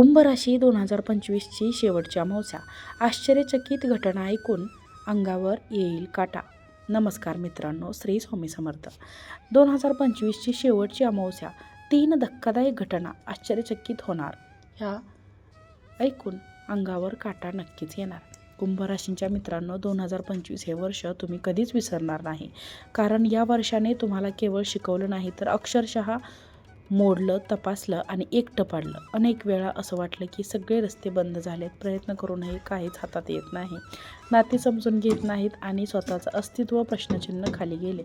कुंभ राशी दोन हजार पंचवीसची शेवटच्या अमावस्या आश्चर्यचकित घटना ऐकून अंगावर येईल काटा. नमस्कार मित्रांनो श्री स्वामी समर्थ. दोन हजार पंचवीसची शेवटची अमावस्या तीन धक्कादायक घटना आश्चर्यचकित होणार ह्या ऐकून अंगावर काटा नक्कीच येणार. कुंभराशींच्या मित्रांनो दोन हजार पंचवीस हे वर्ष तुम्ही कधीच विसरणार नाही. कारण या वर्षाने तुम्हाला केवळ शिकवलं नाही तर अक्षरशः मोडलं तपासलं आणि एकटं पाडलं. अनेक वेळा असं वाटलं की सगळे रस्ते बंद झालेत. प्रयत्न करूनही काहीच हातात येत नाही. नाते समजून घेत नाहीत आणि स्वतःचं अस्तित्व प्रश्नचिन्ह खाली गेले.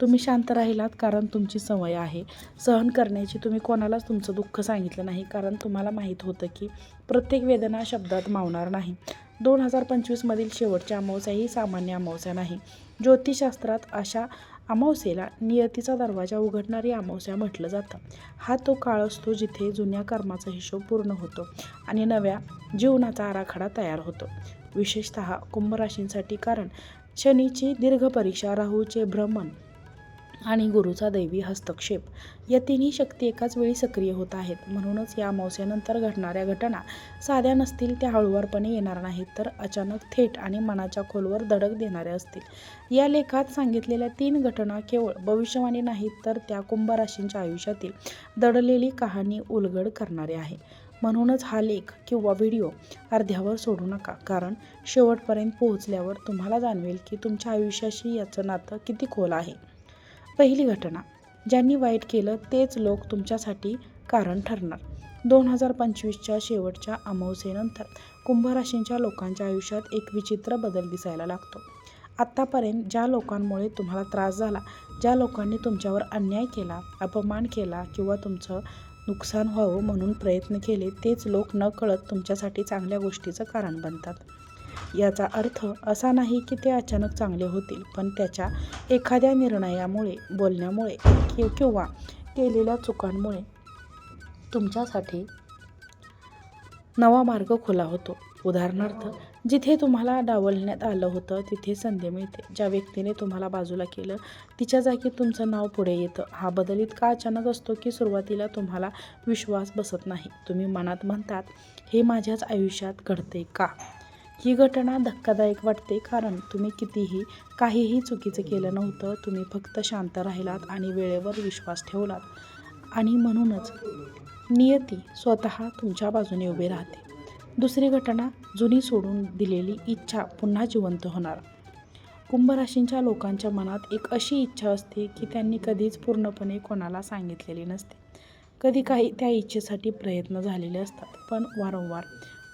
तुम्ही शांत राहिलात कारण तुमची सवय आहे. सहन करण्याची तुम्ही कोणालाच तुमचं दुःख सांगितलं नाही कारण तुम्हाला माहीत होतं की प्रत्येक वेदना शब्दात मावणार नाही. दोन हजार पंचवीसमधील शेवटच्या अमावस्या ही सामान्य अमावस्या नाही. ज्योतिषशास्त्रात अशा अमावस्येला नियतीचा दरवाजा उघडणारी अमावस्या म्हटलं जातं. हा तो काळ असतो जिथे जुन्या कर्माचा हिशोब पूर्ण होतो आणि नव्या जीवनाचा आराखडा तयार होतो. विशेषत कुंभ राशींसाठी कारण शनीची दीर्घ परीक्षा राहूचे भ्रमण आणि गुरुचा दैवी हस्तक्षेप. या तिन्ही शक्ती एकाच वेळी सक्रिय होत आहेत. म्हणूनच या अमावस्येनंतर घडणाऱ्या घटना साध्या नसतील त्या हळूवारपणे येणार नाहीत तर अचानक थेट आणि मनाच्या खोलवर धडक देणाऱ्या असतील. या लेखात सांगितलेल्या तीन घटना केवळ भविष्यवाणी नाहीत तर त्या कुंभ राशींच्या आयुष्यातील दडलेली कहाणी उलगड करणारे आहे. म्हणूनच हा लेख किंवा व्हिडिओ अर्ध्यावर सोडू नका कारण शेवटपर्यंत पोहोचल्यावर तुम्हाला जाणवेल की तुमच्या आयुष्याशी याचं नातं किती खोल आहे. पहिली घटना. ज्यांनी वाईट केलं तेच लोक तुमच्यासाठी कारण ठरणार. दोन हजार पंचवीसच्या शेवटच्या अमावस्येनंतर कुंभराशींच्या लोकांच्या आयुष्यात एक विचित्र बदल दिसायला लागतो. आत्तापर्यंत ज्या लोकांमुळे तुम्हाला त्रास झाला ज्या लोकांनी तुमच्यावर अन्याय केला अपमान केला किंवा तुमचं नुकसान व्हावं म्हणून प्रयत्न केले तेच लोक न कळत तुमच्यासाठी चांगल्या गोष्टीचं कारण बनतात. याचा अर्थ असा नाही की ते अचानक चांगले होतील पण त्याच्या एखाद्या निर्णयामुळे बोलण्यामुळे कि किंवा केलेल्या चुकांमुळे तुमच्यासाठी नवा मार्ग खुला होतो. उदाहरणार्थ जिथे तुम्हाला डावलण्यात आलं होतं तिथे संधी मिळते. ज्या व्यक्तीने तुम्हाला बाजूला केलं तिच्या जागी तुमचं नाव पुढे येतं. हा बदल इतका अचानक असतो की सुरुवातीला तुम्हाला विश्वास बसत नाही. तुम्ही मनात म्हणतात हे माझ्याच आयुष्यात घडते का? ही घटना धक्कादायक वाटते कारण तुम्ही कितीही काहीही चुकीचं केलं नव्हतं तुम्ही फक्त शांत राहिलात आणि वेळेवर विश्वास ठेवलात. आणि म्हणूनच नियती स्वतः तुमच्या बाजूने उभी राहते. दुसरी घटना जुनी सोडून दिलेली इच्छा पुन्हा जिवंत होणार. कुंभराशींच्या लोकांच्या मनात एक अशी इच्छा असते की त्यांनी कधीच पूर्णपणे कोणाला सांगितलेली नसते. कधी काही त्या इच्छेसाठी प्रयत्न झालेले असतात पण वारंवार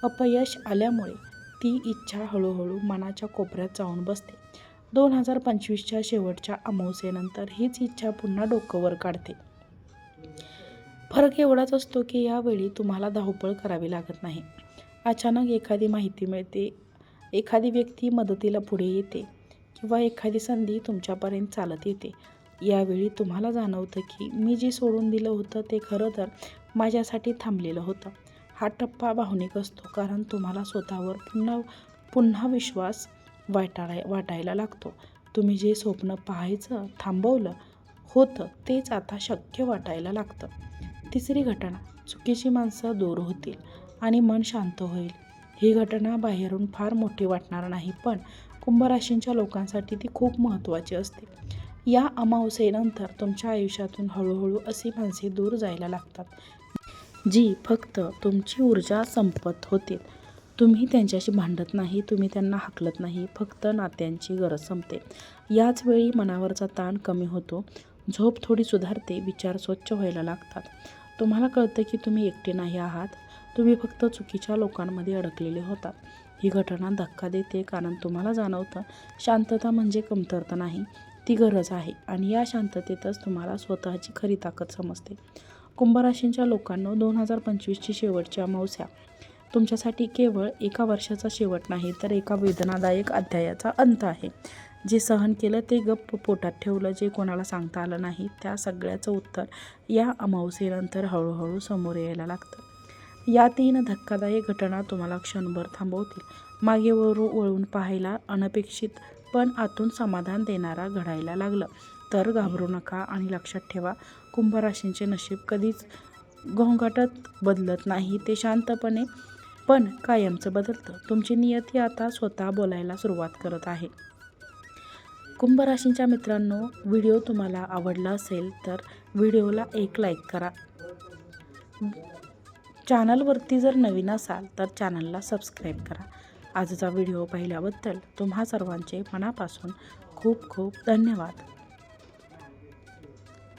अपयश आल्यामुळे ती इच्छा हळूहळू मनाच्या कोपऱ्यात जाऊन बसते. दोन हजार पंचवीसच्या शेवटच्या अमावस्येनंतर हीच इच्छा पुन्हा डोकं वर काढते. फरक एवढाच असतो की यावेळी तुम्हाला धावपळ करावी लागत नाही. अचानक एखादी माहिती मिळते एखादी व्यक्ती मदतीला पुढे येते किंवा एखादी संधी तुमच्यापर्यंत चालत येते. यावेळी तुम्हाला जाणवतं की मी जे सोडून दिलं होतं ते खरं तर माझ्यासाठी थांबलेलं होतं. हा टप्पा भावनिक असतो कारण तुम्हाला स्वतःवर पुन्हा पुन्हा विश्वास वाटाय वाटायला लागतो. तुम्ही जे स्वप्न पाहायचं थांबवलं होतं तेच आता शक्य वाटायला लागतं. तिसरी घटना चुकीची माणसं दूर होतील आणि मन शांत होईल. ही घटना बाहेरून फार मोठी वाटणार नाही पण कुंभराशींच्या लोकांसाठी ती खूप महत्त्वाची असते. या अमावस्येनंतर तुमच्या आयुष्यातून हळूहळू अशी माणसे दूर जायला लागतात. जी फक्त तुमची ऊर्जा संपत होतील तुम्ही त्यांच्याशी भांडत नाही तुम्ही त्यांना हाकलत नाही फक्त नात्यांची गरज संपते. याच वेळी मनावरचा ताण कमी होतो. झोप थोडी सुधारते विचार स्वच्छ व्हायला लागतात. तुम्हाला कळतं की तुम्ही एकटे नाही आहात. तुम्ही फक्त चुकीच्या लोकांमध्ये अडकलेले होतात. ही घटना धक्का देते कारण तुम्हाला जाणवतं शांतता म्हणजे कमतरता नाही ती गरज आहे आणि या शांततेतच तुम्हाला स्वतःची खरी ताकद समजते. कुंभराशींच्या लोकांना दोन हजार पंचवीसची शेवटची अमावस्या तुमच्यासाठी केवळ एका वर्षाचा शेवट नाही तर एका वेदनादायक अध्यायाचा अंत आहे. जे सहन केलं ते गप्प पोटात ठेवलं जे कोणाला सांगता आलं नाही त्या सगळ्याचं उत्तर या अमावस्येनंतर हळूहळू समोर यायला लागतं. या तीन धक्कादायक घटना तुम्हाला क्षणभर थांबवतील. मागे वळू वळून पाहायला अनपेक्षित पण आतून समाधान देणारा घडायला लागलं. तर घाबरू नका आणि लक्षात ठेवा कुंभराशींचे नशीब कधीच गोंगाटत बदलत नाही ते शांतपणे पण कायमचं बदलतं. तुमची नियती आता स्वतः बोलायला सुरुवात करत आहे. कुंभ राशींच्या मित्रांनो व्हिडिओ तुम्हाला आवडला असेल तर व्हिडिओला एक लाईक करा. चॅनलवरती जर नवीन असाल तर चॅनलला सबस्क्राईब करा. आजचा व्हिडिओ पाहिल्याबद्दल तुम्हा सर्वांचे मनापासून खूप खूप धन्यवाद.